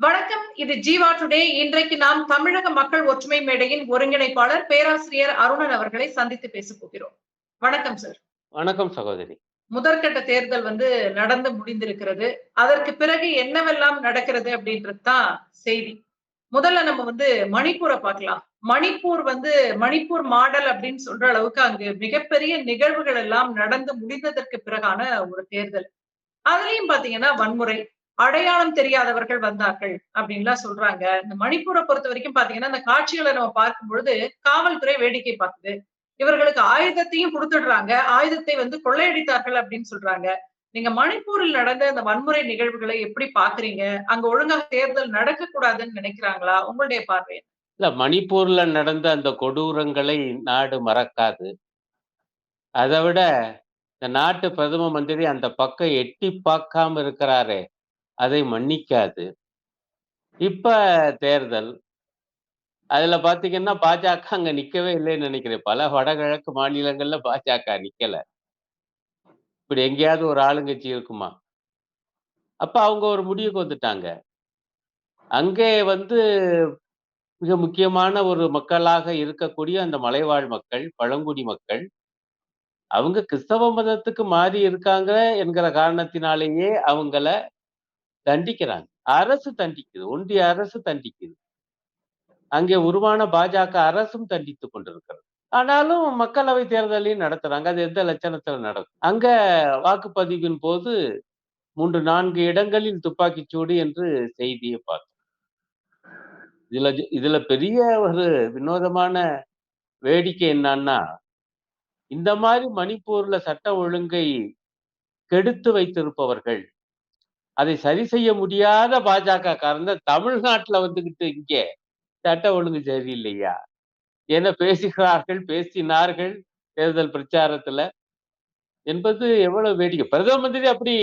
வணக்கம். இது ஜீவா டுடே. இன்றைக்கு நாம் தமிழக மக்கள் ஒற்றுமை மேடையின் ஒருங்கிணைப்பாளர் பேராசிரியர் அருணன் அவர்களை சந்தித்து பேச போகிறோம். வணக்கம் சார். வணக்கம் சகோதரி. முதற்கட்ட தேர்தல் வந்து நடந்து முடிந்திருக்கிறது. அதற்கு பிறகு என்னவெல்லாம் நடக்கிறது அப்படின்றது தான் செய்தி. முதல்ல நம்ம வந்து மணிப்பூரை பார்க்கலாம். மணிப்பூர் வந்து மணிப்பூர் மாடல் அப்படின்னு சொல்ற அளவுக்கு அங்கு மிகப்பெரிய நிகழ்வுகள் எல்லாம் நடந்து முடிந்ததற்கு பிறகான ஒரு தேர்தல். அதுலயும் பாத்தீங்கன்னா வன்முறை அடையாளம் தெரியாதவர்கள் வந்தார்கள் அப்படின்லாம் சொல்றாங்க. இந்த மணிப்பூரை பொறுத்த வரைக்கும் பாத்தீங்கன்னா இந்த காட்சிகளை நம்ம பார்க்கும் பொழுது காவல்துறை வேடிக்கை பார்க்குது. இவர்களுக்கு ஆயுதத்தையும் கொடுத்துடுறாங்க. ஆயுதத்தை வந்து கொள்ளையடித்தார்கள் அப்படின்னு சொல்றாங்க. நீங்க மணிப்பூரில் நடந்த அந்த வன்முறை நிகழ்வுகளை எப்படி பாக்குறீங்க? அங்க ஒழுங்காக தேர்தல் நடக்க கூடாதுன்னு நினைக்கிறாங்களா? உங்களுடைய பார்வை இல்ல மணிப்பூர்ல நடந்த அந்த கொடூரங்களை நாடு மறக்காது. அதை விட இந்த நாட்டு பிரதம மந்திரி அந்த பக்கம் எட்டி பார்க்காம இருக்கிறாரே. அதை மன்னிக்காது. இப்ப தேர்தல் அதுல பாத்தீங்கன்னா பாஜக அங்க நிக்கவே இல்லைன்னு நினைக்கிறேன். பல வடகிழக்கு மாநிலங்கள்ல பாஜக நிக்கல. இப்படி எங்கேயாவது ஒரு ஆளுங்கட்சி இருக்குமா? அப்ப அவங்க ஒரு முடிவுக்கு வந்துட்டாங்க. அங்கே வந்து மிக முக்கியமான ஒரு மக்களாக இருக்கக்கூடிய அந்த மலைவாழ் மக்கள் பழங்குடி மக்கள் அவங்க கிறிஸ்தவ மதத்துக்கு மாறி இருக்காங்க என்கிற காரணத்தினாலேயே அவங்கள தண்டிக்கிறாங்க. அரசு தண்டிக்குது. ஒன்றிய அரசு தண்டிக்குது. அங்கே உருவான பாஜக அரசும் தண்டித்து கொண்டிருக்கிறது. ஆனாலும் மக்களவை தேர்தலையும் நடத்துறாங்க. அது எந்த லட்சணத்துல நடக்கும்? அங்க வாக்குப்பதிவின் போது மூன்று நான்கு இடங்களில் துப்பாக்கிச்சூடு என்று செய்தியை பார்த்தோம். இதுல இதுல பெரிய ஒரு வினோதமான வேடிக்கை என்னன்னா இந்த மாதிரி மணிப்பூர்ல சட்ட ஒழுங்கை கெடுத்து வைத்திருப்பவர்கள் அதை சரி செய்ய முடியாத பாஜக காரந்த தமிழ்நாட்டுல வந்துக்கிட்டு இங்கே சட்ட ஒழுங்கு சரியில்லையா? என்ன பேசுகிறார்கள் பேசினார்கள் தேர்தல் பிரச்சாரத்துல? என்பது எவ்வளவு வேடிக்கை. பிரதம மந்திரி அப்படி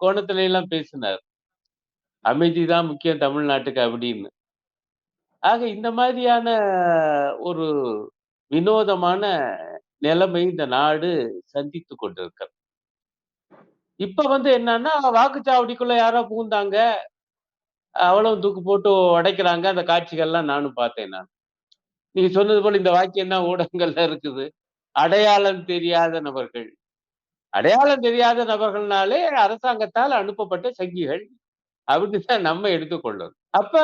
கோணத்துல எல்லாம் பேசினார். அமைதி தான் முக்கியம் தமிழ்நாட்டுக்கு அப்படின்னு. ஆக இந்த மாதிரியான ஒரு வினோதமான நிலைமை இந்த நாடு சந்தித்து கொண்டிருக்கிறது. இப்ப வந்து என்னன்னா வாக்குச்சாவடிக்குள்ள யாரோ புகுந்தாங்க. அவ்வளவு தூக்கு போட்டு உடைக்கிறாங்க. அந்த காட்சிகள்லாம் நானும் பார்த்தேன் நான். நீங்க சொன்னது போல இந்த வாக்கியம் தான் ஊடகங்கள்ல இருக்குது? அடையாளம் தெரியாத நபர்கள். அடையாளம் தெரியாத நபர்கள்னாலே அரசாங்கத்தால் அனுப்பப்பட்ட சங்கிகள். அப்படின்னு தான் நம்ம எடுத்துக்கொள்ளணும் அப்ப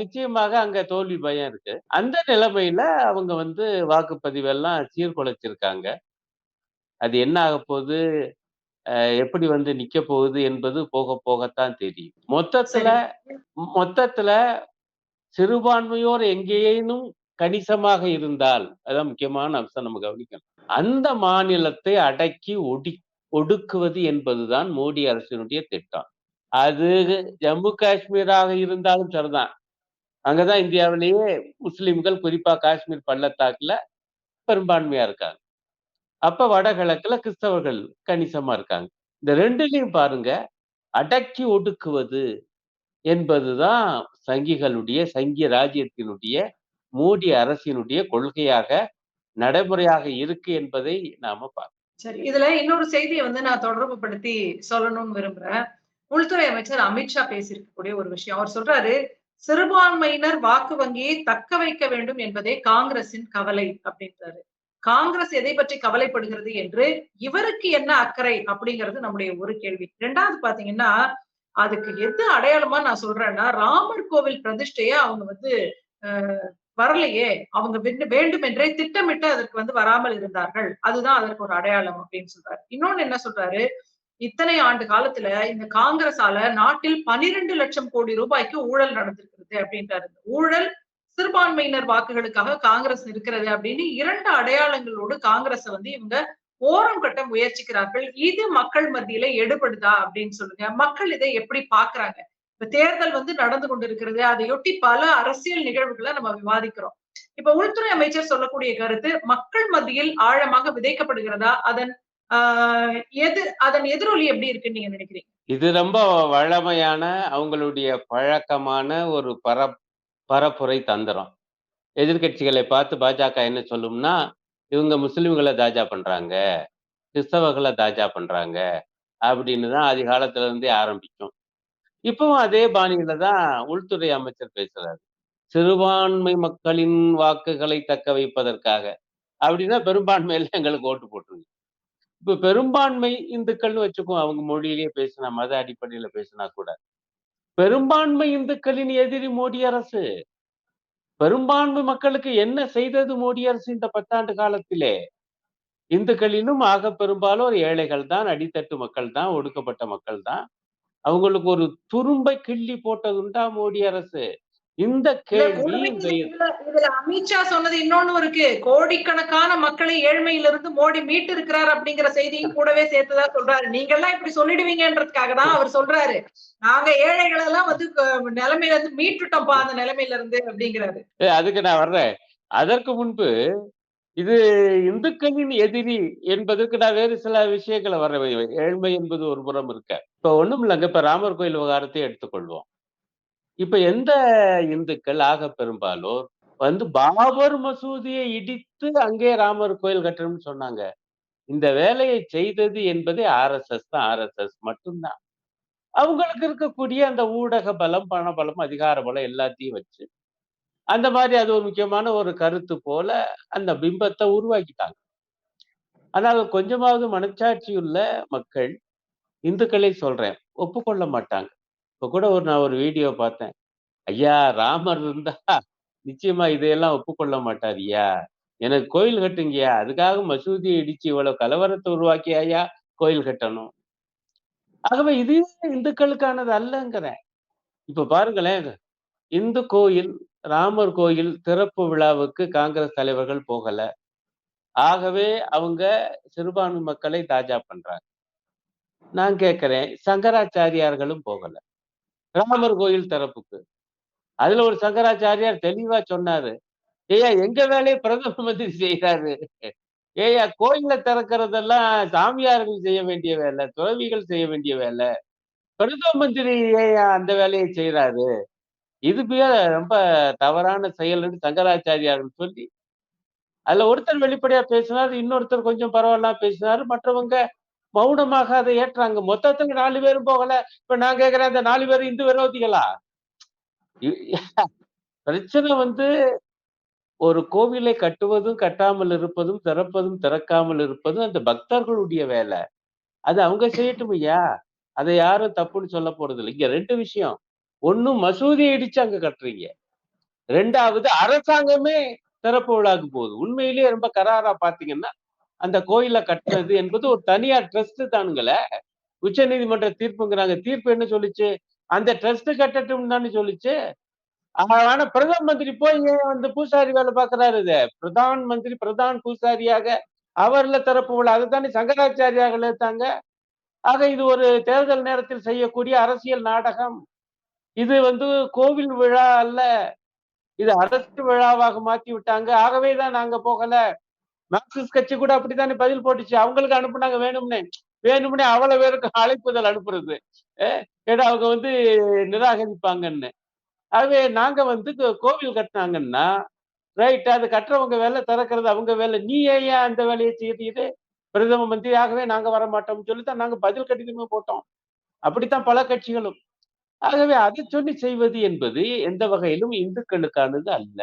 நிச்சயமாக அங்க தோல்வி பயம் இருக்கு. அந்த நிலைமையில அவங்க வந்து வாக்குப்பதிவெல்லாம் சீர்குலைச்சிருக்காங்க. அது என்ன ஆக போகுது எப்படி வந்து நிக்க போகுது என்பது போக போகத்தான் தெரியும். மொத்தத்துல மொத்தத்துல சிறுபான்மையோர் எங்கேனும் கணிசமாக இருந்தால் அதான் முக்கியமான அம்சம் நம்ம கவனிக்கணும். அந்த மாநிலத்தை அடக்கி ஒடி ஒடுக்குவது என்பதுதான் மோடி அரசினுடைய திட்டம். அது ஜம்மு காஷ்மீராக இருந்தாலும் சரிதான். அங்கதான் இந்தியாவிலேயே முஸ்லிம்கள் குறிப்பா காஷ்மீர் பள்ளத்தாக்குல பெரும்பான்மையா இருக்காங்க. அப்ப வடகிழக்குல கிறிஸ்தவர்கள் கணிசமா இருக்காங்க. இந்த ரெண்டுலையும் பாருங்க அடக்கி ஒடுக்குவது என்பதுதான் சங்கிகளுடைய சங்கி ராஜ்யத்தினுடைய மோடி அரசினுடைய கொள்கையாக நடைமுறையாக இருக்கு என்பதை நாம பார்க்கணும். சரி இதுல இன்னொரு செய்தியை வந்து நான் தொடர்பு படுத்தி சொல்லணும்னு விரும்புறேன். உள்துறை அமைச்சர் அமித்ஷா பேசியிருக்கக்கூடிய ஒரு விஷயம். அவர் சொல்றாரு சிறுபான்மையினர் வாக்கு வங்கியை தக்க வைக்க வேண்டும் என்பதே காங்கிரசின் கவலை அப்படின்றாரு. காங்கிரஸ் எதை பற்றி கவலைப்படுகிறது என்று இவருக்கு என்ன அக்கறை அப்படிங்கிறது நம்முடைய ஒரு கேள்வி. ரெண்டாவது பாத்தீங்கன்னா அதுக்கு எது அடையாளமா நான் சொல்றேன்னா ராமர் கோவில் பிரதிஷ்டைய அவங்க வந்து வரலையே அவங்க வேண்டும் என்றே திட்டமிட்டு அதற்கு வந்து வராமல் இருந்தார்கள். அதுதான் அதற்கு ஒரு அடையாளம் அப்படின்னு சொல்றாரு. இன்னொன்னு என்ன சொல்றாரு? இத்தனை ஆண்டு காலத்துல இந்த காங்கிரஸால நாட்டில் பனிரெண்டு லட்சம் கோடி ரூபாய்க்கு ஊழல் நடந்திருக்கிறது அப்படின்றாரு. ஊழல் சிறுபான்மையினர் வாக்குகளுக்காக காங்கிரஸ் இருக்கிறது அப்படின்னு இரண்டு அடையாளங்களோடு காங்கிரஸ் வந்து இவங்க ஓரம் கட்ட முயற்சிக்கிறார்கள். இது மக்கள் மத்தியில எடுபடுதா அப்படின்னு சொல்லுங்க. மக்கள் இதை எப்படி பாக்குறாங்க இப்ப தேர்தல் வந்து நடந்து கொண்டிருக்கிறது. அதையொட்டி பல அரசியல் நிகழ்வுகளை நம்ம விவாதிக்கிறோம். இப்ப உள்துறை அமைச்சர் சொல்லக்கூடிய கருத்து மக்கள் மத்தியில் ஆழமாக விதைக்கப்படுகிறதா? அதன் ஆஹ் எது அதன் எதிரொலி எப்படி இருக்குன்னு நீங்க நினைக்கிறீங்க? இது ரொம்ப வழமையான அவங்களுடைய பழக்கமான ஒரு பர பரப்புரை தந்திரம் எதிர்கட்சிகளை பார்த்து பாஜக என்ன சொல்லும்னா இவங்க முஸ்லிம்களை தாஜா பண்றாங்க கிறிஸ்தவர்களை தாஜா பண்றாங்க அப்படின்னு தான் அதிகாலத்துல இருந்தே ஆரம்பிக்கும் இப்பவும் அதே பாணியில தான் உள்துறை அமைச்சர் பேசுறாரு. சிறுபான்மை மக்களின் வாக்குகளை தக்க வைப்பதற்காக. அப்படின்னா பெரும்பான்மையில எங்களுக்கு ஓட்டு போட்டுருங்க. இப்ப பெரும்பான்மை இந்துக்கள்னு வச்சுக்கோ அவங்க மொழியிலேயே பேசினா, மத அடிப்படையில பேசினா கூட. பெரும்பான்மை இந்துக்களின் எதிரி மோடி அரசு. பெரும்பான்மை மக்களுக்கு என்ன செய்தது மோடி அரசு இந்த பத்தாண்டு காலத்திலே? இந்துக்களிலும் ஆக பெரும்பாலும் ஏழைகள் தான், அடித்தட்டு மக்கள் தான், ஒடுக்கப்பட்ட மக்கள் தான். அவங்களுக்கு ஒரு துரும்பை கிள்ளி போட்டதுண்டா மோடி அரசு? இந்த கேள்வி இதுல அமித்ஷா சொன்னது இன்னொன்னும் இருக்கு. கோடிக்கணக்கான மக்களை ஏழ்மையிலிருந்து மோடி மீட்டு இருக்கிறார் அப்படிங்கிற செய்தியும் கூடவே சேர்த்துதான் சொல்றாரு. நீங்கெல்லாம் இப்படி சொல்லிடுவீங்கன்றதுக்காக தான் அவர் சொல்றாரு. நாங்க ஏழைகள எல்லாம் வந்து நிலைமையில இருந்து மீட்டுட்டோம்ப்பா அந்த நிலைமையில இருந்து அப்படிங்கிறாரு. அதுக்கு நான் வர்றேன். அதற்கு முன்பு இது இந்துக்களின் எதிரி என்பதற்கு நான் வேறு சில விஷயங்கள வர்றேன். ஏழ்மை என்பது ஒரு புறம் இருக்க. இப்ப ஒண்ணும் இல்லங்க. இப்ப ராமர் கோயில் விவகாரத்தை எடுத்துக்கொள்வோம். இப்ப எந்த இந்துக்கள் ஆக பெரும்பாலும் வந்து பாபர் மசூதியை இடித்து அங்கே ராமர் கோயில் கட்டணும்னு சொன்னாங்க. இந்த வேலையை செய்தது என்பதே ஆர்எஸ்எஸ் தான். ஆர்எஸ்எஸ் மட்டும் தான். அவங்களுக்கு இருக்கக்கூடிய அந்த ஊடக பலம், பண பலம், அதிகார பலம் எல்லாத்தையும் வச்சு, அந்த மாதிரி அது ஒரு முக்கியமான ஒரு கருத்து போல அந்த பிம்பத்தை உருவாக்கிட்டாங்க. ஆனால் கொஞ்சமாவது மனச்சாட்சியுள்ள மக்கள், இந்துக்களை சொல்றேன், ஒப்புக்கொள்ள மாட்டாங்க. இப்ப கூட ஒரு நான் ஒரு வீடியோ பார்த்தேன். ஐயா ராமர் இருந்தா நிச்சயமா இதையெல்லாம் ஒப்புக்கொள்ள மாட்டாருய்யா. எனக்கு கோயில் கட்டுங்கய்யா. அதுக்காக மசூதி இடிச்சு இவ்வளவு கலவரத்தை உருவாக்கி ஐயா கோயில் கட்டணும்? ஆகவே இது இந்துக்களுக்கானது அல்லங்கிறேன். இப்ப பாருங்களேன். இந்து கோயில், ராமர் கோயில் திறப்பு விழாவுக்கு காங்கிரஸ் தலைவர்கள் போகல. ஆகவே அவங்க சிறுபான்மை மக்களை தாஜா பண்றாங்க. நான் கேட்கிறேன், சங்கராச்சாரியார்களும் போகல. ராமர் கோயில் தரப்புக்கு அதுல ஒரு சங்கராச்சாரியார் தெளிவா சொன்னாரு. ஏய்யா எங்க வேலையை பிரதம மந்திரி செய்யறாரு ஏய்யா கோயில திறக்கிறதெல்லாம் சாமியார்கள் செய்ய வேண்டிய வேலை, துறவிகள் செய்ய வேண்டிய வேலை. பிரதம மந்திரி ஏய்யா அந்த வேலையை செய்யறாரு இது ரொம்ப தவறான செயல்னு சங்கராச்சாரியார்கள் சொல்லி, அதுல ஒருத்தர் வெளிப்படையா பேசினாரு. இன்னொருத்தர் கொஞ்சம் பரவாயில்ல பேசினாரு. மற்றவங்க மௌனமாக அதை ஏற்றாங்க. மொத்தத்துக்கு நாலு பேரும் போகல. இப்ப நான் கேட்கிறேன் அந்த நாலு பேரும் இந்து விரோதிகளா? பிரச்சனை வந்து ஒரு கோவிலை கட்டுவதும், கட்டாமல் இருப்பதும், திறப்பதும், திறக்காமல் இருப்பதும் அந்த பக்தர்களுடைய வேலை. அது அவங்க செய்யட்டும் ஐயா. அதை யாரும் தப்புன்னு சொல்ல போறது இல்லை இங்க ரெண்டு விஷயம். 1 மசூதிய இடிச்சு அங்க கட்டுறீங்க. ரெண்டாவது அரசாங்கமே திறப்பு விழாக்கு போகுது. உண்மையிலேயே ரொம்ப கராரா பார்த்தீங்கன்னா, அந்த கோயில கட்டினது என்பது ஒரு தனியார் ட்ரஸ்ட் தானுங்கள உச்ச நீதிமன்ற தீர்ப்புங்கிறாங்க. தீர்ப்பு என்ன சொல்லிச்சு அந்த ட்ரஸ்ட் கட்டட்டும் தானே சொல்லிச்சு ஆனா பிரதம மந்திரி போய் அந்த வந்து பூசாரி வேலை பார்க்கறாரு இத? பிரதான் மந்திரி, பிரதான் பூசாரியாக அவர்ல தரப்பு உள்ள அதை அதுதானே சங்கராச்சாரியாக எடுத்தாங்க. ஆக இது ஒரு தேர்தல் நேரத்தில் செய்யக்கூடிய அரசியல் நாடகம். இது வந்து கோவில் விழா அல்ல. இது அரசு விழாவாக மாற்றி விட்டாங்க. ஆகவே தான் நாங்க போகல. மார்க்சிஸ்ட் கட்சி கூட அப்படித்தானே பதில் போட்டுச்சு. அவங்களுக்கு அனுப்புனாங்க வேணும்னே. வேணும்னே அவ்வளவு பேருக்கு அழைப்புதல் அனுப்புறது. அ ஏன்னா அவங்க வந்து நிராகரிப்பாங்கன்னு. ஆகவே நாங்க வந்து கோவில் கட்டுனாங்கன்னா, ரைட் அது கட்டுறவங்க வேலை, திறக்கிறது அவங்க வேலை. நீ ஏன் அந்த வேலையை செய்றீரு? பிரதம மந்திரியாகவே நாங்க வரமாட்டோம்னு மாட்டோம்னு சொல்லித்தான் நாங்க பதில் கடிதமே போட்டோம். அப்படித்தான் பல கட்சிகளும். ஆகவே அதை சொல்லி செய்வது என்பது எந்த வகையிலும் இந்துக்களுக்கானது அல்ல.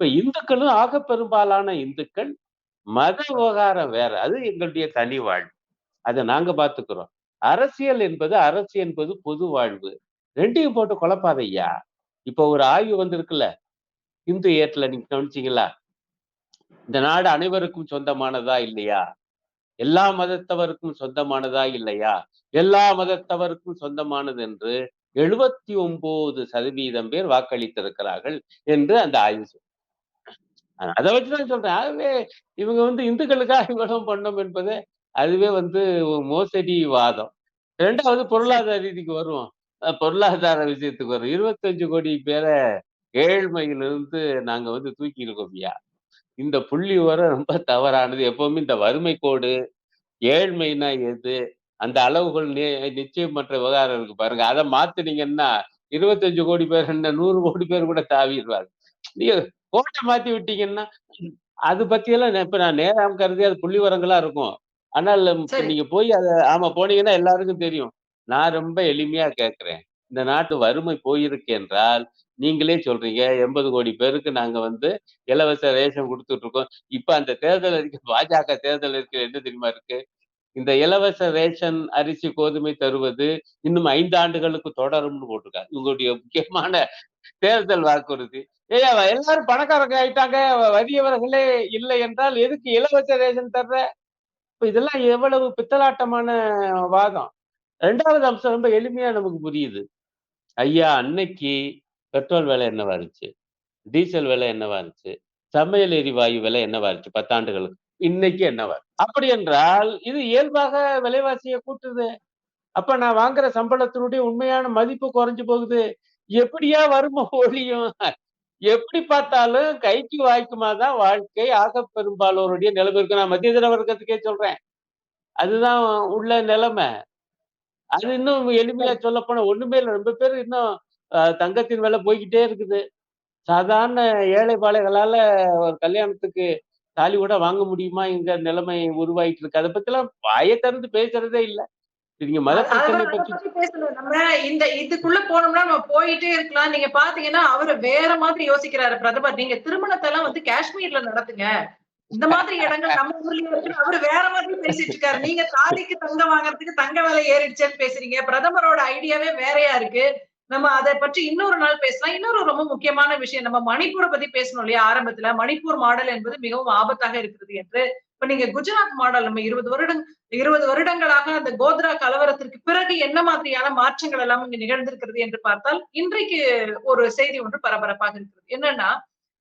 இப்ப இந்துக்களும் ஆக பெரும்பாலான இந்துக்கள் மத விவகாரம் வேற. அது எங்களுடைய தனி வாழ்வு. அத நாங்க பாத்துக்கிறோம் அரசியல் என்பது அரசு என்பது பொது வாழ்வு. ரெண்டையும் போட்டு குழப்பாதையா இப்ப ஒரு ஆய்வு வந்திருக்குல்ல. இந்து ஏட்ல நீங்க கவனிச்சீங்களா? இந்த நாடு அனைவருக்கும் சொந்தமானதா இல்லையா? எல்லா மதத்தவருக்கும் சொந்தமானதா இல்லையா? எல்லா மதத்தவருக்கும் சொந்தமானது என்று 79% பேர் வாக்களித்திருக்கிறார்கள் என்று அந்த ஆய்வு அதை வச்சு தான் சொல்றேன். அதுவே இவங்க வந்து இந்துக்களுக்காக இவ்வளவு பண்ணோம் என்பது அதுவே வந்து மோசடி வாதம். ரெண்டாவது பொருளாதார ரீதிக்கு வருவோம். பொருளாதார விஷயத்துக்கு வரும். 25 கோடி பேர ஏழ்மையிலிருந்து நாங்க வந்து தூக்கி இருக்கோம்யா. இந்த புள்ளி வர ரொம்ப தவறானது. எப்பவுமே இந்த வறுமை கோடு, ஏழ்மைனா எது? அந்த அளவுகள் நி மற்ற விவகாரம் இருக்கு பாருங்க. அதை மாத்துனீங்கன்னா 25 கோடி பேர் என்ன நூறு கோடி பேர் கூட தாவிருவாங்க. கோட்ட மாத்தி விட்டீங்கன்னா, அது பத்தியெல்லாம் இப்ப நான் நேரம் கருதி அது புள்ளி விவரங்களா இருக்கும். ஆனால். நீங்க போய் அத ஆமா போனீங்கன்னா எல்லாருக்கும் தெரியும். நான் ரொம்ப எளிமையா கேட்கிறேன். இந்த நாட்டு வறுமை போயிருக்கு என்றால், நீங்களே சொல்றீங்க 80 கோடி பேருக்கு நாங்க வந்து இலவச ரேஷன் குடுத்துட்டு இருக்கோம். இப்ப அந்த தேர்தல் அறிக்கை பாஜக தேர்தல் அறிக்கையில என்ன தெரியுமா இருக்கு? இந்த இலவச ரேஷன் அரிசி, கோதுமை தருவது இன்னும் 5 ஆண்டுகளுக்கு தொடரும்னு போட்டிருக்காங்க. இவங்களுடைய முக்கியமான தேர்தல் வாக்குறுதி. எல்லாரும் பணக்காரங்க ஆயிட்டாங்க. வறியவர்களே இல்லை என்றால் எதுக்கு இலவச ரேஷன் தர்ற? இப்ப இதெல்லாம் எவ்வளவு பித்தலாட்டமான வாதம். ரெண்டாவது அம்சம் ரொம்ப எளிமையா நமக்கு புரியுது. ஐயா அன்னைக்கு பெட்ரோல் விலை என்னவா இருந்துச்சு? டீசல் விலை என்னவா இருந்துச்சு? சமையல் எரிவாயு விலை என்னவா இருந்துச்சு பத்தாண்டுகளுக்கு இன்னைக்கு என்னவா? அப்படி என்றால் இது இயல்பாக விலைவாசிய கூட்டுது. அப்ப நான் வாங்குற சம்பளத்தினுடைய உண்மையான மதிப்பு குறைஞ்சு போகுது. எப்படியா வருமோ ஒழியும்? எப்படி பார்த்தாலும் கைக்கு வாய்க்குமா தான் வாழ்க்கை ஆக பெரும்பாலோருடைய நிலைமை இருக்கு. நான் மத்திய தர வர்க்கத்துக்கே சொல்றேன். அதுதான் உள்ள நிலைமை. அது இன்னும் எளிமையா சொல்லப்போனா ஒண்ணுமே இல்லை ரொம்ப பேர் இன்னும் தங்கத்தின் வேலை போய்க்கிட்டே இருக்குது. சாதாரண ஏழை பாளைகளால ஒரு கல்யாணத்துக்கு தாலி கூட வாங்க முடியுமா இந்த நிலைமை உருவாயிட்டு இருக்கு. அதை பத்திலாம் வாயை திறந்து பேசுறதே இல்லை நீங்க மத பிரச்சனை பத்தி பேசணும். நம்ம இந்த இதுக்குள்ள போனோம்னா நம்ம போயிட்டே இருக்கலாம். நீங்க பாத்தீங்கன்னா, அவரு வேற மாதிரி யோசிக்கிறாரு பிரதமர். நீங்க திருமணத்தெல்லாம் வந்து காஷ்மீர்ல நடத்துங்க. இந்த மாதிரி இடங்கள் நம்ம ஊர்லயே இருக்குன்னு அவரு வேற மாதிரி பேசிட்டு இருக்காரு. நீங்க தாலிக்கு தங்கம் வாங்குறதுக்கு தங்க விலை ஏறிடுச்சேன்னு பேசுறீங்க. பிரதமரோட ஐடியாவே வேறையா இருக்கு. நம்ம அத பற்றி இன்னொரு நாள் பேசலாம். இன்னொரு ரொம்ப முக்கியமான விஷயம் நம்ம மணிப்பூர பத்தி பேசணும் இல்லையா ஆரம்பத்துல. மணிப்பூர் மாடல் என்பது மிகவும் ஆபத்தாக இருக்கிறது என்று. இப்ப நீங்க குஜராத் மாடல் நம்ம 20 வருடம் 20 வருடங்களாக அந்த கோத்ரா கலவரத்திற்கு பிறகு என்ன மாதிரியான மாற்றங்கள் எல்லாம் இங்கு நிகழ்ந்திருக்கிறது என்று பார்த்தால், இன்றைக்கு ஒரு செய்தி ஒன்று பரபரப்பாக இருக்கிறது. என்னன்னா,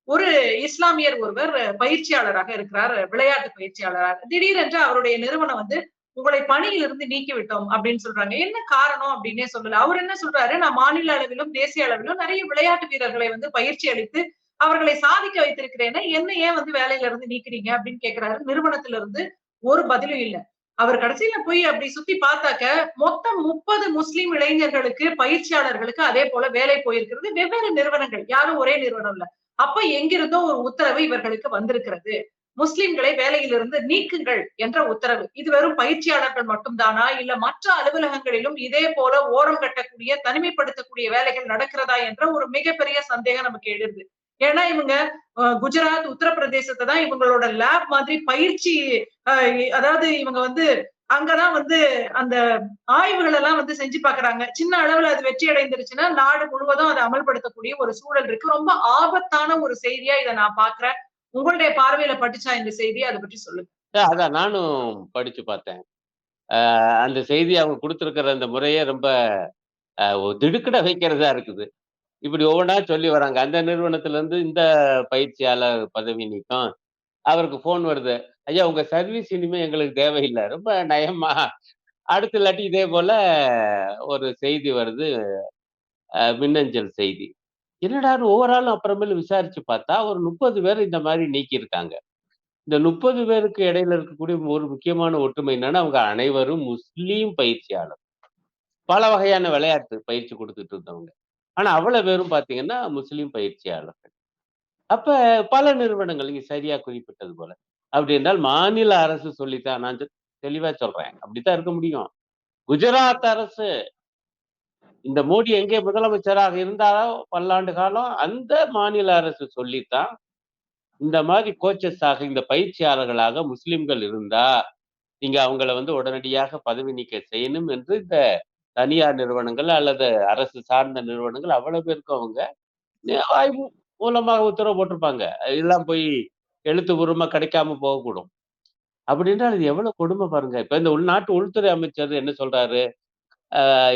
ஒரு இஸ்லாமியர் ஒருவர் பயிற்சியாளராக இருக்கிறார். விளையாட்டு பயிற்சியாளராக. திடீரென்று அவருடைய நிறுவனம் வந்து உங்களை பணியிலிருந்து நீக்கிவிட்டோம் அப்படின்னு சொல்றாங்க. என்ன காரணம் அப்படின்னே சொல்லல. அவர் என்ன சொல்றாரு, நான் மாநில அளவிலும், தேசிய அளவிலும் நிறைய விளையாட்டு வீரர்களை வந்து பயிற்சி அளித்து அவர்களை சாதிக்க வைத்திருக்கிறேன்னா, என்ன ஏன் வந்து வேலையில இருந்து நீக்கிறீங்க அப்படின்னு கேட்கிறாரு. நிறுவனத்திலிருந்து ஒரு பதிலும் இல்ல. அவர் கடைசியில போய் அப்படி சுத்தி பார்த்தாக்க, மொத்தம் 30 முஸ்லிம் இளைஞர்களுக்கு, பயிற்சியாளர்களுக்கு அதே போல வேலை போயிருக்கிறது. வெவ்வேறு நிறுவனங்கள். யாரும் ஒரே நிறுவனம் இல்ல. அப்ப எங்கிருந்தோ ஒரு உத்தரவு இவர்களுக்கு வந்திருக்கிறது. முஸ்லிம்களை வேலையிலிருந்து நீக்குங்கள் என்ற உத்தரவு. இது வெறும் பயிற்சியாளர்கள் மட்டும்தானா இல்ல மற்ற அலுவலகங்களிலும் இதே போல ஓரம் கட்டக்கூடிய, தனிமைப்படுத்தக்கூடிய வேலைகள் நடக்கிறதா என்ற ஒரு மிகப்பெரிய சந்தேகம் நமக்கு எழுது. ஏன்னா இவங்க குஜராத், உத்தரப்பிரதேசத்தை தான் இவங்களோட லேப் மாதிரி பயிற்சி அதாவது இவங்க வந்து அங்கதான் வந்து அந்த ஆய்வுகள் எல்லாம் வந்து செஞ்சு பாக்குறாங்க சின்ன அளவுல அது வெற்றி அடைந்துருச்சுன்னா, நாடு முழுவதும் அதை அமல்படுத்தக்கூடிய ஒரு சூழல் இருக்கு. ரொம்ப ஆபத்தான ஒரு செய்தியா இதை நான் பாக்குறேன் உங்களுடைய பார்வையில படிச்சா இந்த செய்தி? அத பற்றி சொல்லுங்க. அதான் நானும் படிச்சு பார்த்தேன். அந்த செய்தி அவங்க குடுத்திருக்கிற அந்த முறையே ரொம்ப திடுக்கிட வைக்கிறதா இருக்குது. இப்படி ஒவ்வொன்றா சொல்லி வராங்க. அந்த நிறுவனத்திலேருந்து இந்த பயிற்சியாளர் பதவி நீக்கம். அவருக்கு ஃபோன் வருது. ஐயா உங்க சர்வீஸ் இனிமே எங்களுக்கு தேவையில்லை ரொம்ப நயமா அடுத்து இல்லாட்டி இதே போல ஒரு செய்தி வருது. மின்னஞ்சல் செய்தி. என்னடா ஒவ்வொரு ஆளும் விசாரிச்சு பார்த்தா, ஒரு 30 பேர் இந்த மாதிரி நீக்கியிருக்காங்க. இந்த 30 பேருக்கு இடையில இருக்கக்கூடிய ஒரு முக்கியமான ஒற்றுமை என்னன்னா, அவங்க அனைவரும் முஸ்லீம் பயிற்சியாளர். பல வகையான விளையாட்டு பயிற்சி கொடுத்துட்டு இருந்தவங்க. ஆனா அவ்வளவு பேரும் பார்த்தீங்கன்னா, முஸ்லீம் பயிற்சியாளர்கள். அப்ப பல நிறுவனங்கள் நீங்க சரியா குறிப்பிட்டது போல. அப்படி என்றால் மாநில அரசு சொல்லித்தான் நான் சொ தெளிவா சொல்றேன். அப்படித்தான் இருக்க முடியும். குஜராத் அரசு இந்த மோடி எங்கே முதலமைச்சராக இருந்தாரோ பல்லாண்டு காலம், அந்த மாநில அரசு சொல்லித்தான், இந்த மாதிரி கோச்சஸாக இந்த பயிற்சியாளர்களாக முஸ்லிம்கள் இருந்தா, நீங்க அவங்கள வந்து உடனடியாக பதவி நீக்க செய்யணும் என்று இந்த தனியார் நிறுவனங்கள் அல்லது அரசு சார்ந்த நிறுவனங்கள் அவ்வளவு பேருக்கும் அவங்க வாய்ப்பு மூலமாக உத்தரவு போட்டிருப்பாங்க. இதெல்லாம் போய் எழுத்துப்பூர்வமா கிடைக்காம போகக்கூடும். அப்படின்னா அது எவ்வளவு கொடுமை பாருங்க. இப்ப இந்த உள்நாட்டு உள்துறை அமைச்சர் என்ன சொல்றாரு?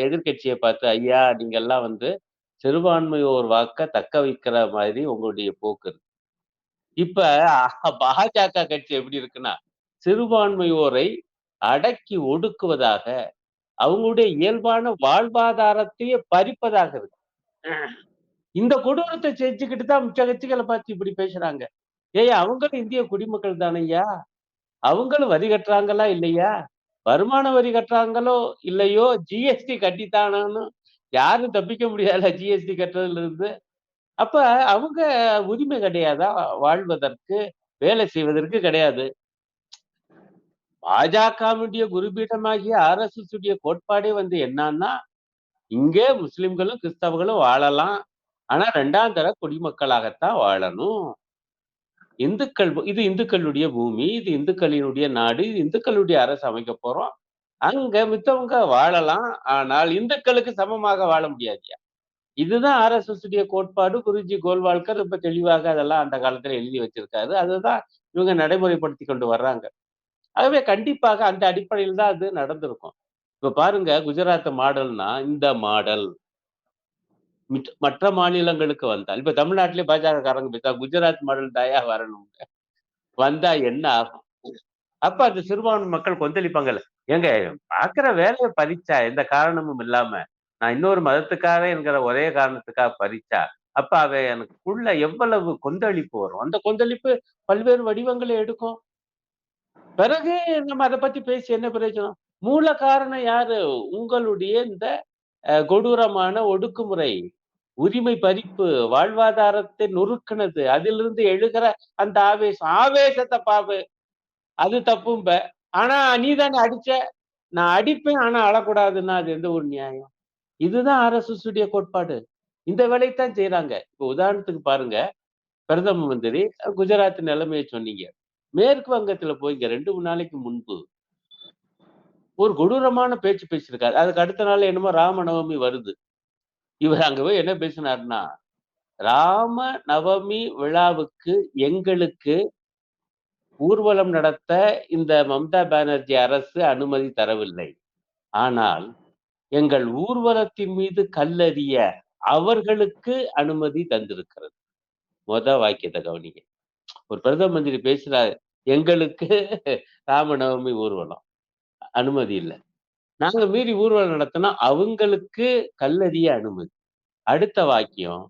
எதிர்கட்சியை பார்த்து, ஐயா நீங்கல்லாம் வந்து சிறுபான்மையோர் வாக்க தக்க வைக்கிற மாதிரி உங்களுடைய போக்கு இருக்கு. இப்ப பாஜக கட்சி எப்படி இருக்குன்னா, சிறுபான்மையோரை அடக்கி ஒடுக்குவதாக, அவங்களுடைய இயல்பான வாழ்வாதாரத்தையே பறிப்பதாக இருக்கு. இந்த கொடூரத்த செஞ்சுக்கிட்டு தான் மிச்ச கட்சிகள பார்த்து இப்படி பேசுறாங்க. ஏய்யா அவங்களும் இந்திய குடிமக்கள் தானய்யா! அவங்களும் வரி கட்டுறாங்களா இல்லையா? வருமான வரி கட்டுறாங்களோ இல்லையோ, ஜிஎஸ்டி கட்டித்தானான்னு யாரும் தப்பிக்க முடியாதுல்ல ஜிஎஸ்டி கட்டுறதுலருந்து. அப்ப அவங்க உரிமை கிடையாதா? வாழ்வதற்கு, வேலை செய்வதற்கு கிடையாது. பாஜகவினுடைய குருபீடமாகிய எஸ் உடைய கோட்பாடே வந்து என்னன்னா இங்கே முஸ்லிம்களும் கிறிஸ்தவர்களும் வாழலாம். ஆனா ரெண்டாம் தர குடிமக்களாகத்தான் வாழணும். இந்துக்கள் இது இந்துக்களுடைய பூமி இது இந்துக்களினுடைய நாடு இது இந்துக்களுடைய அரசு அமைக்க போறோம். அங்க மித்தவங்க வாழலாம். ஆனால் இந்துக்களுக்கு சமமாக வாழ முடியாதுயா? இதுதான் ஆர்எஸ்எஸ் உடைய கோட்பாடு. குருஜி கோல்வால்கர் ரொம்ப தெளிவாக அதெல்லாம் அந்த காலத்துல எழுதி வச்சிருக்காரு. அதுதான் இவங்க நடைமுறைப்படுத்தி கொண்டு வர்றாங்க. ஆகவே கண்டிப்பாக அந்த அடிப்படையில் தான் அது நடந்திருக்கும். இப்ப பாருங்க குஜராத் மாடல்னா இந்த மாடல். மற்ற மாநிலங்களுக்கு வந்தால் இப்ப தமிழ்நாட்டிலே பாஜக காரங்க பேசா குஜராத் மாடல் தாயா வரணும் வந்தா என்ன ஆகும்? அப்ப அந்த சிறுபான்மை மக்கள் கொந்தளிப்பாங்கல்ல. ஏங்க பாக்குற வேலையை பறிச்சா எந்த காரணமும் இல்லாம நான் இன்னொரு மதத்துக்காக என்கிற ஒரே காரணத்துக்காக பறிச்சா அப்ப அவ எனக்குள்ள எவ்வளவு கொந்தளிப்பு வரும்? அந்த கொந்தளிப்பு பல்வேறு வடிவங்களை எடுக்கும். பிறகு நம்ம அதை பத்தி பேசி என்ன பிரயோஜனம்? மூல காரணம் யாரு? உங்களுடைய இந்த கொடூரமான ஒடுக்குமுறை உரிமை பறிப்பு வாழ்வாதாரத்தை நொறுக்குனது அதிலிருந்து எழுகிற அந்த ஆவேசம். ஆவேசத்தை பாவு அது தப்பும்ப. ஆனா நீ தானே அடிச்ச. நான் அடிப்பேன் ஆனா அழக்கூடாதுன்னா அது எந்த ஒரு நியாயம்? இதுதான் ஆர்எஸ்எஸ் கோட்பாடு. இந்த வேலையைத்தான் செய்யறாங்க இப்ப உதாரணத்துக்கு பாருங்க. பிரதம மந்திரி குஜராத் நிலைமையை சொன்னீங்க. மேற்கு வங்கத்துல போய் இங்க ரெண்டு மூணு நாளைக்கு முன்பு ஒரு கொடூரமான பேச்சு பேசியிருக்காரு. அதுக்கு அடுத்த நாள் என்னமோ ராம நவமி வருது. இவர் அங்க போய் என்ன பேசினார்னா ராம நவமி விழாவுக்கு எங்களுக்கு ஊர்வலம் நடத்த இந்த மம்தா பானர்ஜி அரசு அனுமதி தரவில்லை. ஆனால் எங்கள் ஊர்வலத்தின் மீது கல்லறிய அவர்களுக்கு அனுமதி தந்திருக்கிறது. மொத வாக்கியத்தை கவனிங்க. ஒரு பிரதம மந்திரி பேசுறாரு எங்களுக்கு ராமநவமி ஊர்வலம். அனுமதி இல்லை. நாங்க மீறி ஊர்வலம் நடத்தினா அவங்களுக்கு கல்லறிய அனுமதி. அடுத்த வாக்கியம்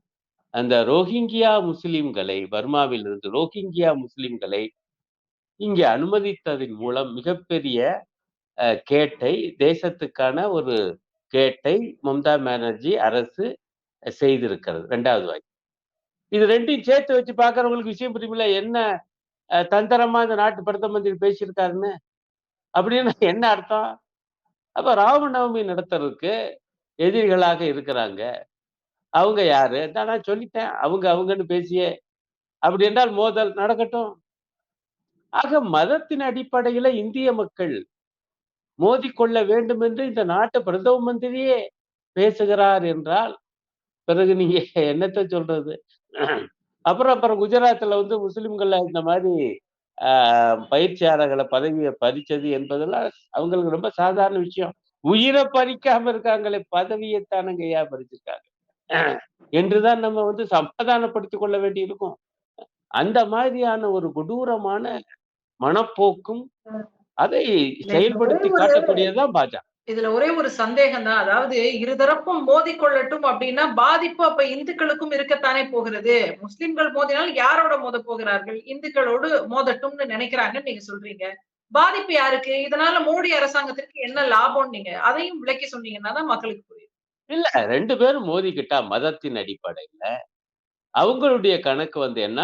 அந்த ரோஹிங்கியா முஸ்லிம்களை பர்மாவில் இருந்து ரோஹிங்கியா முஸ்லிம்களை இங்கே அனுமதித்ததின் மூலம் மிகப்பெரிய அஹ், கேட்டை தேசத்துக்கான ஒரு கேட்டை மம்தா பானர்ஜி அரசு செய்திருக்கிறது. ரெண்டாவது வாக்கியம். இது ரெண்டையும் சேர்த்து வச்சு பார்க்கறவங்களுக்கு விஷயம் புரியுமில்ல? என்ன அஹ், தந்திரமா இந்த நாட்டு பிரதம மந்திரி பேசியிருக்காருன்னு? அப்படின்னு என்ன அர்த்தம்? அப்ப ராமநவமி நடத்துறதுக்கு எதிரிகளாக இருக்கிறாங்க. அவங்க யாரு? தான் நான் சொல்லிட்டேன். அவங்க அவங்கன்னு பேசியே. அப்படி என்றால் மோதல் நடக்கட்டும். ஆக மதத்தின் அடிப்படையில இந்திய மக்கள் மோதிக்கொள்ள வேண்டும் என்று இந்த நாட்டு பிரதம மந்திரியே பேசுகிறார் என்றால் பிறகு நீங்க என்னத்த சொல்றது? அப்புறம் அப்புறம் குஜராத்ல வந்து முஸ்லிம்கள் இந்த மாதிரி பயிற்சியாளர்களை பதவியை பறிச்சது என்பதெல்லாம் அவங்களுக்கு ரொம்ப சாதாரண விஷயம். உயிரை பறிக்காம இருக்காங்களே பதவியை தானங்க ஐயா பறிச்சிருக்காங்க. என்றுதான் நம்ம வந்து சமாதானப்படுத்திக் கொள்ள வேண்டி இருக்கும் அந்த மாதிரியான ஒரு கொடூரமான மனப்போக்கும் அதை செயல்படுத்தி காட்டக்கூடியதுதான் பாஜக இதுல ஒரே ஒரு சந்தேகம் தான் அதாவது இருதரப்பும் மோதிக்கொள்ளட்டும் அப்படின்னா பாதிப்பு அப்ப இந்துக்களுக்கும் இருக்கத்தானே போகிறது? முஸ்லிம்கள் மோதினால் யாரோட மோத போகிறார்கள்? இந்துக்களோடு மோதட்டும்னு நினைக்கிறாங்கன்னு நீங்க சொல்றீங்க. பாதிப்பு யாருக்கு? இதனால மோடி அரசாங்கத்திற்கு என்ன லாபம் நீங்க அதையும் விளக்கி சொன்னீங்கன்னா தான் மக்களுக்கு புரியும். இல்ல ரெண்டு பேரும் மோதிக்கிட்டா மதத்தின் அடிப்படையில அவங்களுடைய கணக்கு வந்து என்ன?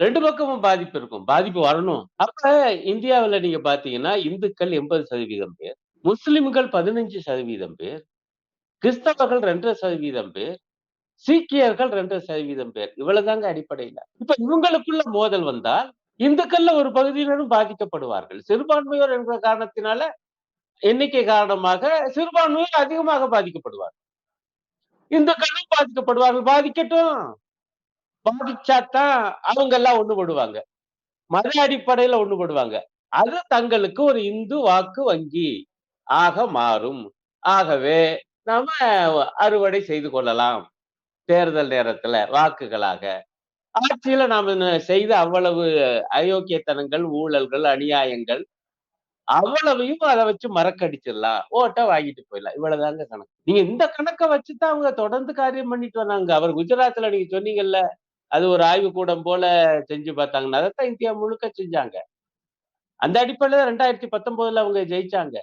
ரெண்டு பக்கமும் பாதிப்பு இருக்கும். பாதிப்பு வரணும். அப்ப இந்தியாவுல நீங்க பாத்தீங்கன்னா இந்துக்கள் எண்பது சதவீதம் பேர். முஸ்லிம்கள் பதினஞ்சு சதவீதம் பேர் கிறிஸ்தவர்கள் ரெண்டரை சதவீதம் பேர் சீக்கியர்கள் ரெண்டரை சதவீதம் பேர். இவ்வளவுதாங்க அடிப்படையில. இப்ப இவங்களுக்குள்ள மோதல் வந்தால் இந்துக்கள்ல ஒரு பகுதியினரும் பாதிக்கப்படுவார்கள். சிறுபான்மையோர் என்ற காரணத்தினால எண்ணிக்கை காரணமாக சிறுபான்மையோர் அதிகமாக பாதிக்கப்படுவார்கள். இந்துக்களும் பாதிக்கப்படுவார்கள். பாதிக்கட்டும். பாதிச்சாதான் அவங்க எல்லாம் ஒண்ணுபடுவாங்க மத அடிப்படையில ஒண்ணுபடுவாங்க அது தங்களுக்கு ஒரு இந்து வாக்கு வங்கி. ஆக மாறும். ஆகவே நாம அறுவடை செய்து கொள்ளலாம். தேர்தல் நேரத்துல வாக்குகளாக. ஆட்சியில நாம செய்த அவ்வளவு அயோக்கியத்தனங்கள் ஊழல்கள் அநியாயங்கள் அவ்வளவையும் அதை வச்சு மறக்கடிச்சிடலாம். ஓட்ட வாங்கிட்டு போயிடலாம். இவ்வளவுதாங்க கணக்கு. நீங்க இந்த கணக்கை வச்சுதான் அவங்க தொடர்ந்து காரியம் பண்ணிட்டு வந்தாங்க. அவர் குஜராத்ல நீங்க சொன்னீங்கல்ல அது ஒரு ஆய்வு கூடம் போல செஞ்சு பார்த்தாங்கன்னா அதைத்தான் இந்தியா முழுக்க செஞ்சாங்க. அந்த அடிப்படையில ரெண்டாயிரத்தி பத்தொன்பதுல அவங்க ஜெயிச்சாங்க.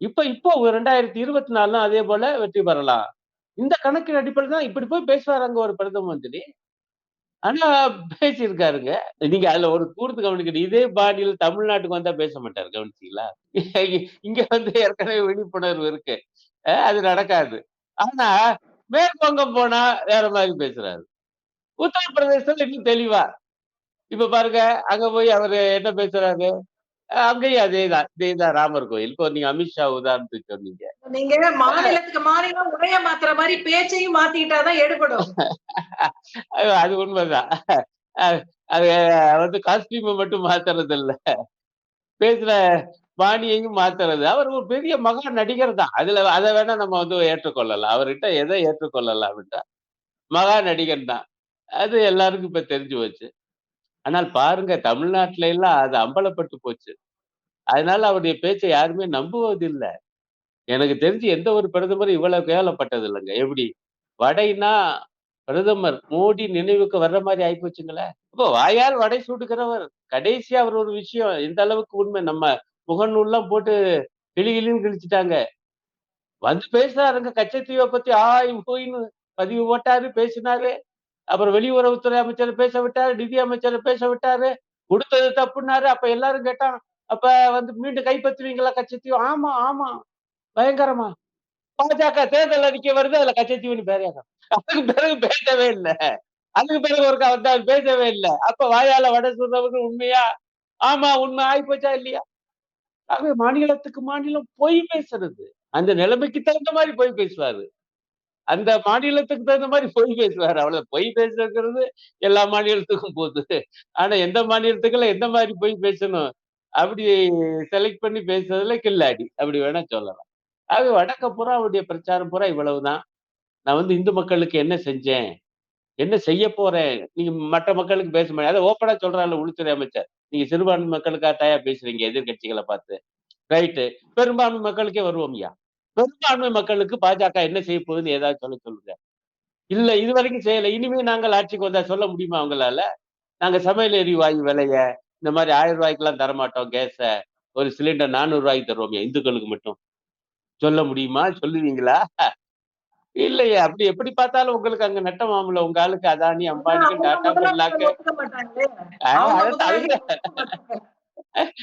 இப்ப இப்போ ரெண்டாயிரத்தி இருபத்தி நாலுலாம் அதே போல வெற்றி பெறலாம் இந்த கணக்கின் அடிப்படையில் தான் இப்படி போய் பேசுவார் அங்க ஒரு பிரதம மந்திரி ஆனா பேசியிருக்காருங்க. நீங்க அதுல ஒரு கூர்த்து கவனிக்கணும். இதே பாடியில் தமிழ்நாட்டுக்கு வந்தா பேச மாட்டாரு. கவனிச்சீங்களா? இங்க வந்து ஏற்கனவே விழிப்புணர்வு இருக்கு. அது நடக்காது. ஆனா மேற்கொங்கம் போனா வேற மாதிரி பேசுறாரு. உத்தரப்பிரதேசத்துல இன்னும் தெளிவா. இப்ப பாருங்க, அங்க போய் அவரு என்ன பேசுறாரு? அங்கேயும் அதேதான். இதேதான் ராமர் கோயில். இப்போ நீங்க அமித்ஷா உதாரணத்துக்கு சொன்னீங்க. நீங்க மாநிலத்துக்கு மாநிலம் உடைய மாத்துற மாரி பேச்சையும் மாத்திக்கிட்டா தான் எடுபடும். அது உண்மைதான். அது வந்து காஸ்டியூம மட்டும் மாத்துறது இல்ல. பேசுற பாணியையும் மாத்துறது. அவர் ஒரு பெரிய மகா நடிகர் தான். அதுல அத வேணா நம்ம வந்து ஏற்றுக்கொள்ளலாம். அவர்கிட்ட எத ஏற்றுக்கொள்ளலாம்ன்றா, மகா நடிகன் தான். அது எல்லாருக்கும் இப்ப தெரிஞ்சு போச்சு. ஆனால் பாருங்க தமிழ்நாட்டில எல்லாம் அது அம்பலப்பட்டு போச்சு. அதனால அவருடைய பேச்சை யாருமே நம்புவதில்ல. எனக்கு தெரிஞ்சு எந்த ஒரு பிரதமரும் இவ்வளவு கேவலப்பட்டது இல்லைங்க எப்படி? வடைன்னா பிரதமர் மோடி நினைவுக்கு வர்ற மாதிரி ஆயிப்போச்சுங்களே. இப்போ வாயால் வடை சுடுகிறவர். கடைசியா அவர் ஒரு விஷயம் இந்த அளவுக்கு உண்மை நம்ம முகநூல்லாம் போட்டு கிளி கிளின்னு கிழிச்சிட்டாங்க வந்து பேசுறாருங்க கச்சத்தீவை பத்தி ஆய் போயின்னு பதிவு போட்டாரு, பேசினாரு. அப்புறம் வெளியுறவுத்துறை அமைச்சர் பேச விட்டாரு, நிதி அமைச்சர் பேச விட்டாரு. கொடுத்தது தப்புன்னாரு. அப்ப எல்லாரும் கேட்டான். அப்ப வந்து மீண்டும் கைப்பற்றுவீங்களா கச்சத்தீவு? ஆமா, ஆமா. பயங்கரமா. பாஜக தேர்தல் அறிக்கை வருது. அதுல கச்சத்தீவுன்னு பேரே அதுக்கு பிறகு பேசவே இல்ல. அதுக்கு பிறகு ஒருக்கா வந்தா பேசவே இல்ல. அப்ப வாயால வட சொல்றவங்க உண்மையா? ஆமா உண்மை ஆயிப்போச்சா இல்லையா? ஆகவே மாநிலத்துக்கு மாநிலம் பொய் பேசுறது. அந்த நிலைமைக்கு தகுந்த மாதிரி பொய் பேசுவாரு. அந்த மாநிலத்துக்கு தகுந்த மாதிரி பொய் பேசுவார் அவ்வளவு பொய் பேசுறது எல்லா மாநிலத்துக்கும் போகுது ஆனா எந்த மாநிலத்துக்குள்ள எந்த மாதிரி பொய் பேசணும்? அப்படி செலக்ட் பண்ணி பேசுறதுல கில்லாடி. அப்படி வேணா சொல்லலாம். அது வடக்க பூரா அவருடைய பிரச்சாரம் பூரா இவ்வளவுதான். நான் வந்து இந்து மக்களுக்கு என்ன செஞ்சேன்? என்ன செய்ய போறேன்? நீங்க மற்ற மக்களுக்கு பேச முடியாது அதை ஓப்பனா சொல்றார்ல உள்துறை அமைச்சர். நீங்க சிறுபான்மை மக்களுக்காக தயார் பேசுறீங்க எதிர்கட்சிகளை பார்த்து. ரைட்டு. பெரும்பான்மை மக்களுக்கே வருவோம்யா. பெரும்பான்மை மக்களுக்கு பாஜக என்ன செய்ய போகுதுன்னு ஏதாவது சொல்ல சொல்லுங்க. இல்ல இதுவரைக்கும் செய்யல. இனிமே நாங்கள் ஆட்சிக்கு வந்தா சொல்ல முடியுமா அவங்களால? நாங்க சமையல் எரிவாயு விலைய இந்த மாரி ரூ. 1000க்கெல்லாம் தரமாட்டோம் கேஸ. ஒரு சிலிண்டர் ரூ. 400 தருவோம்யா இந்துக்களுக்கு மட்டும். சொல்ல முடியுமா? சொல்லுவீங்களா? இல்லையே. அப்படி எப்படி பார்த்தாலும் உங்களுக்கு அங்க நட்டமாம்ல. உங்க ஆளுக்கு அதானி, அம்பானிக்கு, டாடா, பிர்லாக்கு.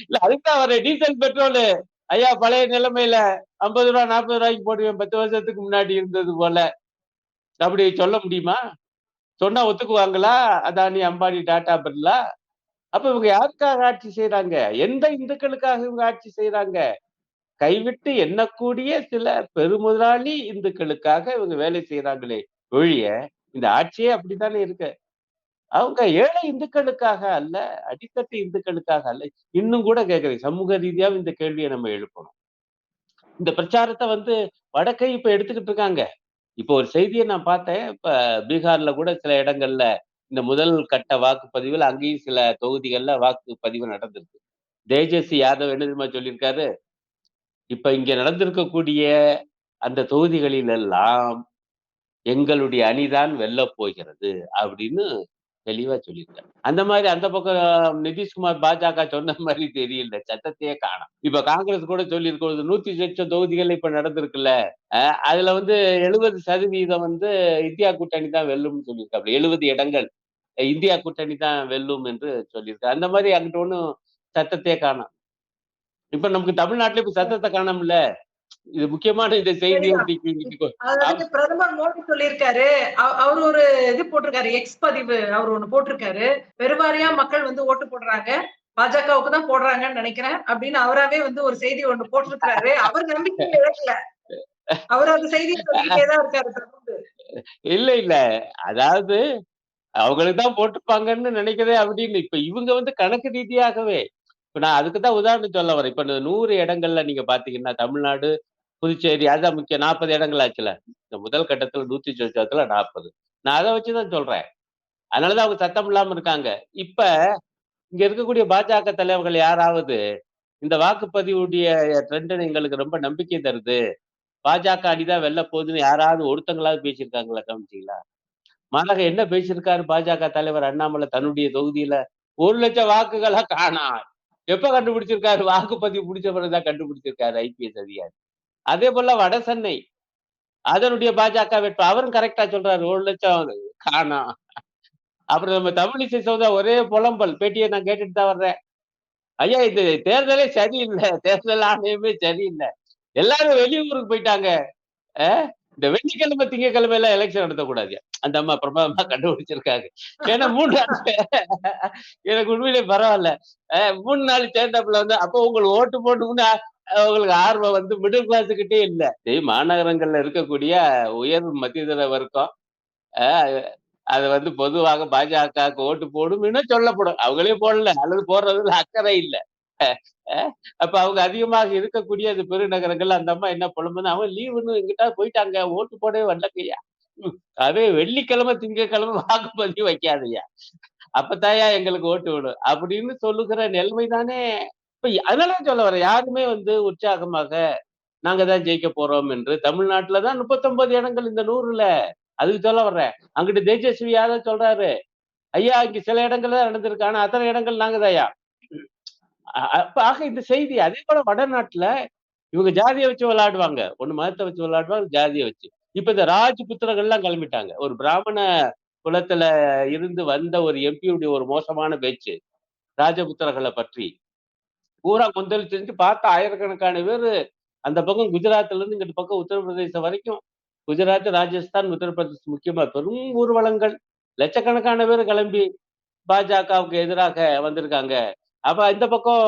இல்ல அதுக்கு வரேன். Diesel, petrol. ஐயா பழைய நிலைமையில ஐம்பது ரூபா நாற்பது ரூபாய்க்கு போடுவேன் 10 வருஷத்துக்கு முன்னாடி இருந்தது போல. அப்படி சொல்ல முடியுமா? சொன்னா ஒத்துக்குவாங்களா? அதானி, அம்பானி, டாடா, பிர்லா? அப்ப இவங்க யாருக்காக ஆட்சி செய்யறாங்க எந்த இந்துக்களுக்காக இவங்க ஆட்சி செய்யறாங்க கைவிட்டு எண்ணக்கூடிய சில பெருமுதலாளி இந்துக்களுக்காக இவங்க வேலை செய்யறாங்களே ஒழிய, இந்த ஆட்சியே அப்படித்தானே இருக்கு. அவங்க ஏழை இந்துக்களுக்காக அல்ல, அடித்தட்டு இந்துக்களுக்காக அல்ல. இன்னும் கூட கேட்கிறேன். சமூக ரீதியாவும் இந்த கேள்வியை நம்ம எழுப்பணும். இந்த பிரச்சாரத்தை வந்து வடக்கை இப்ப எடுத்துக்கிட்டு இருக்காங்க. இப்போ ஒரு செய்திய நான் பார்த்தேன். இப்ப பீகார்ல கூட சில இடங்கள்ல இந்த முதல் கட்ட வாக்குப்பதிவில் அங்கேயும் சில தொகுதிகள்ல வாக்குப்பதிவு நடந்திருக்கு. தேஜஸ்வி யாதவ் என்ன தெரியுமா சொல்லியிருக்காரு? இப்ப இங்க நடந்திருக்கக்கூடிய அந்த தொகுதிகளிலெல்லாம் எங்களுடைய அணிதான் வெல்ல போகிறது அப்படின்னு தெளிவா சொல்லியிருக்காரு. அந்த மாதிரி அந்த பக்கம் நிதிஷ்குமார் பாஜக சொன்ன மாதிரி தெரியல. சத்தத்தையே காணும் இப்ப காங்கிரஸ் கூட சொல்லியிருக்கிறது நூத்தி லட்சம் தொகுதிகள் இப்ப நடந்திருக்குல்ல. அதுல வந்து 70% வந்து இந்தியா கூட்டணி தான் வெல்லும்னு சொல்லியிருக்காரு எழுபது இடங்கள் இந்தியா கூட்டணி தான் வெல்லும் என்று சொல்லியிருக்காரு. அந்த மாதிரி அங்கிட்ட ஒன்றும் சத்தத்தையே காணும் இப்ப நமக்கு தமிழ்நாட்டுல இப்ப சத்தத்தை காணோம்ல. இது முக்கியமான இந்த அதாவது பிரதமர் மோடி சொல்லியிருக்காரு. அவ அவரு ஒரு இது போட்டிருக்காரு. எக்ஸ் பதிவு அவர் ஒண்ணு போட்டிருக்காரு. பெருவாரியா மக்கள் வந்து ஓட்டு போடுறாங்க. பாஜகவுக்கு தான் போடுறாங்கன்னு நினைக்கிறேன். அப்படின்னு அவராவே வந்து ஒரு செய்தி ஒண்ணு போட்டிருக்காரு. அவர் நம்பிக்கைய இழக்கல. அவர் அந்த தான் இருக்காரு. இல்ல, இல்ல. அதாவது அவங்களுக்கு தான் போட்டுப்பாங்கன்னு நினைக்கிறேன் அப்படின்னு. இப்ப இவங்க வந்து கணக்கு ரீதியாகவே இப்ப நான் அதுக்கு தான் உதாரணம் சொல்ல வரேன். இப்ப 100 இடங்கள்ல நீங்க பார்த்தீங்கன்னா, தமிழ்நாடு, புதுச்சேரி அதுதான் முக்கியம் 40 இடங்கள் ஆச்சுல இந்த முதல் கட்டத்துல 100 சொச்சத்துல 40. நான் அதை வச்சு தான் சொல்றேன். அதனாலதான் அவங்க சத்தம் இல்லாம இருக்காங்க. இப்ப இங்க இருக்கக்கூடிய பாஜக தலைவர்கள் யாராவது இந்த வாக்குப்பதிவுடைய ட்ரெண்ட் எங்களுக்கு ரொம்ப நம்பிக்கை தருது. பாஜக அடிதான் வெளில வெல்ல போகுதுன்னு யாராவது ஒருத்தங்களாவது பேசியிருக்காங்களா கவனிச்சிங்களா மாறாக என்ன பேசியிருக்காரு பாஜக தலைவர் அண்ணாமலை தன்னுடைய தொகுதியில ஒரு லட்சம் வாக்குகளா காணா எப்ப கண்டுபிடிச்சிருக்காரு? வாக்குப்பதிவு பிடிச்ச பிறகுதான் கண்டுபிடிச்சிருக்காரு ஐபிஎஸ் அதிகாரி. அதே போல வட சென்னை. அதனுடைய பாஜக வேட்பு. அவரும் கரெக்டா சொல்றாரு. ஒரு லட்சம் காணும் அப்புறம் நம்ம தமிழிசை சௌதா ஒரே புலம்பல். பேட்டியை நான் கேட்டுட்டு தான் வர்றேன். ஐயா இது தேர்தலே சரியில்லை. தேர்தல் ஆணையமே சரியில்லை. எல்லாரும் வெளியூருக்கு போயிட்டாங்க. இந்த வெள்ளிக்கிழமை திங்கக்கிழமை எல்லாம் எலெக்ஷன் நடத்தக்கூடாது. அந்த அம்மா பிரபலமா கண்டுபிடிச்சிருக்காங்க. ஏன்னா மூணு நாள் எனக்கு உண்மையிலே பரவாயில்ல. மூணு நாள் சேர்ந்தாப்புல வந்து அப்போ உங்களுக்கு ஓட்டு போட்டுமுன்னு அவங்களுக்கு ஆர்வம் வந்து மிடில் கிளாஸ் கிட்டே இல்ல. மாநகரங்கள்ல இருக்கக்கூடிய உயர் மத்தியதர வர்க்கம் அது வந்து பொதுவாக பாஜகவுக்கு ஓட்டு போடும் சொல்லப்படும். அவங்களே போடல அல்லது போடுறதுல அக்கறை இல்ல. அப்ப அவங்க அதிகமாக இருக்கக்கூடிய அந்த பெருநகரங்கள்ல அந்த அம்மா என்ன புலம்புன்னு அவன் லீவுன்னு எங்கிட்ட போயிட்டாங்க ஓட்டு போடவே வரலக்கையா அதே வெள்ளிக்கிழமை திங்கக்கிழமை வாக்குப்பதிவு வைக்காதய்யா. அப்பதாயா எங்களுக்கு ஓட்டு விடும். அப்படின்னு சொல்லுகிற நிலைமை தானே இப்ப அதனால சொல்ல வர யாருமே வந்து உற்சாகமாக நாங்க தான் ஜெயிக்க போறோம் என்று. தமிழ்நாட்டுல தான் முப்பத்தொன்பது இடங்கள் இந்த நூறுல. அதுக்கு சொல்ல வர்றேன் அங்கிட்டு தேஜஸ்வி யாதவ் சொல்றாரு. ஐயா இங்க சில இடங்கள் தான் நடந்திருக்கு. ஆனா அத்தனை இடங்கள் நாங்க ஐயா. அப்ப ஆக இந்த செய்தி அதே போல வடநாட்டுல இவங்க ஜாதியை வச்சு விளையாடுவாங்க. ஒண்ணு மதத்தை வச்சு விளையாடுவாங்க ஜாதியை வச்சு. இப்ப இந்த ராஜபுத்திரர்கள் எல்லாம் கிளம்பிட்டாங்க. ஒரு பிராமண குலத்துல இருந்து வந்த ஒரு எம்பியுடைய ஒரு மோசமான பேச்சு ராஜபுத்திரர்களை பற்றி. பூரா கொந்தளிச்சிருந்து பார்த்தா ஆயிரக்கணக்கான பேர் அந்த பக்கம் குஜராத்ல இருந்து இங்கிட்டு பக்கம் உத்தரப்பிரதேசம் வரைக்கும். குஜராத் ராஜஸ்தான் உத்தரப்பிரதேசம் முக்கியமா பெரும் ஊர்வலங்கள். லட்சக்கணக்கான பேர் கிளம்பி பாஜகவுக்கு எதிராக வந்திருக்காங்க. அப்ப இந்த பக்கம்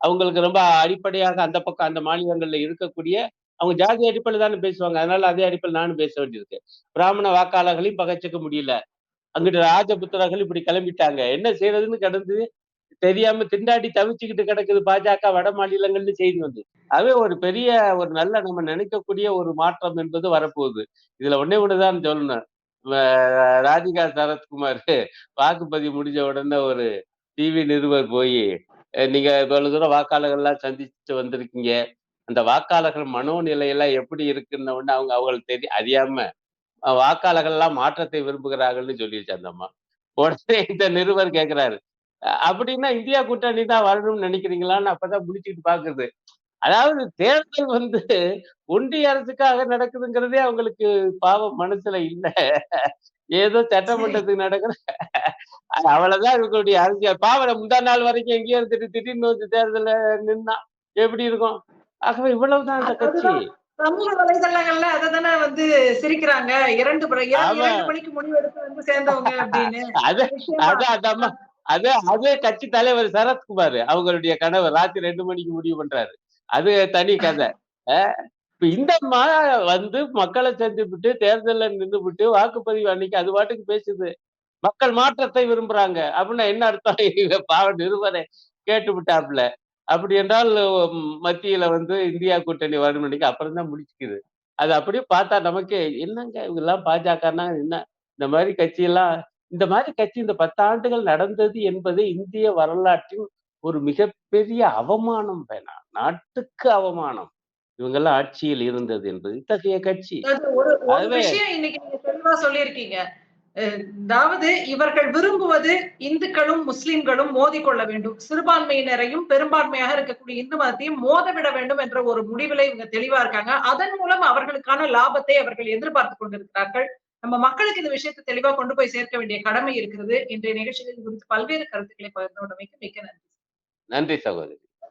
அவங்களுக்கு ரொம்ப அடிப்படையாக அந்த பக்கம் அந்த மாநிலங்கள்ல இருக்கக்கூடிய அவங்க ஜாதி அடிப்படையில் தானே பேசுவாங்க. அதனால அதே அடிப்படையில் நானும் பேச வேண்டியிருக்கு. பிராமண வாக்காளர்களையும் பகச்சிக்க முடியல. அங்கிட்டு ராஜபுத்திரர்கள் இப்படி கிளம்பிட்டாங்க. என்ன செய்யறதுன்னு கிடந்து தெரியாம திண்டாடி தவிச்சுக்கிட்டு கிடக்குது பாஜக வட மாநிலங்கள்னு செய்தி வந்து. அதுவே ஒரு பெரிய ஒரு நல்ல நம்ம நினைக்கக்கூடிய ஒரு மாற்றம் என்பது வரப்போகுது. இதுல ஒன்னே ஒண்ணுதான் சொல்லணும். ராதிகா சரத்குமார் வாக்குப்பதிவு முடிஞ்ச உடனே ஒரு டிவி நிருபர் போய் நீங்க இவ்வளவு தூரம் வாக்காளர்கள்லாம் சந்திச்சுட்டு வந்திருக்கீங்க. அந்த வாக்காளர்கள் மனோநிலையெல்லாம் எப்படி இருக்குன்ன உடனே அவங்க அவங்களுக்கு தெரியும் அறியாம வாக்காளர்கள்லாம் வாக்காளர்கள் எல்லாம் மாற்றத்தை விரும்புகிறார்கள்னு சொல்லிடுச்சு அந்த அம்மா. உடனே இந்த நிருபர் கேக்குறாரு அப்படின்னா இந்தியா கூட்டணி தான் வரணும்னு நினைக்கிறீங்களான்னு அப்பதான் முடிச்சுட்டு பாக்குது அதாவது தேர்தல் வந்து ஒன்றிய அரசுக்காக நடக்குதுங்கிறதே அவங்களுக்கு பாவம் மனசுல இல்ல. ஏதோ சட்டமன்றத்துக்கு நடக்கிற அவ்வளவுதான் இவங்களுடைய அரசியல். பாவம் முந்தா நாள் வரைக்கும் எங்கேயோ இருந்துட்டு திடீர்னு வந்து தேர்தல நின்னா எப்படி இருக்கும்? ஆகவே இவ்வளவுதான் அந்த கட்சி. அதுதான் சமூக வலைதளங்கள்ல அததானே வந்து சிரிக்கிறாங்க. இரண்டு இரண்டு மணிக்கு முடிவெடுத்து வந்து சேர்ந்தவங்க அப்படின்னு. அது அதே அது கட்சி தலைவர் சரத்குமார் அவங்களுடைய கணவர் ராத்திரி ரெண்டு மணிக்கு முடிவு பண்றாரு. அது தனி கதை. இப்ப இந்த மா வந்து மக்களை சந்திப்பிட்டு தேர்தல்ல நின்று விட்டு வாக்குப்பதிவு அன்னைக்கு அது பாட்டுக்கு பேசுது. மக்கள் மாற்றத்தை விரும்புறாங்க. அப்படின்னா என்ன அர்த்தம்? பாவ நிருபரை கேட்டு விட்டாப்புல அப்படி என்றால் மத்தியில வந்து இந்தியா கூட்டணி வரும் அன்னைக்கு அப்புறம் தான் முடிச்சுக்குது. அது அப்படியே பார்த்தா நமக்கு என்னங்க இவங்க எல்லாம் பாஜகன்னா என்ன? இந்த மாதிரி கட்சியெல்லாம் இந்த மாதிரி கட்சி இந்த பத்தாண்டுகள் நடந்தது என்பது இந்திய வரலாற்றின் ஒரு மிகப்பெரிய அவமானம் வேணாம் நாட்டுக்கு அவமானம். இவங்கெல்லாம் ஆட்சியில் இருந்தது என்பது இத்தகைய கட்சி. சொல்லியிருக்கீங்க. அதாவது இவர்கள் விரும்புவது இந்துக்களும் முஸ்லிம்களும் மோதிக்கொள்ள வேண்டும். சிறுபான்மையினரையும் பெரும்பான்மையாக இருக்கக்கூடிய இந்து மதத்தையும் மோதவிட வேண்டும் என்ற ஒரு முடிவில இவங்க தெளிவா இருக்காங்க. அதன் மூலம் அவர்களுக்கான லாபத்தை அவர்கள் எதிர்பார்த்து கொண்டிருக்கிறார்கள். நம்ம மக்களுக்கு இந்த விஷயத்தை தெளிவா கொண்டு போய் சேர்க்க வேண்டிய கடமை இருக்கிறது. இன்றைய நிகழ்ச்சிகள் குறித்து பல்வேறு கருத்துக்களை பகிர்ந்து கொண்டமைக்கு மிக்க நன்றி. நன்றி சகோதரி.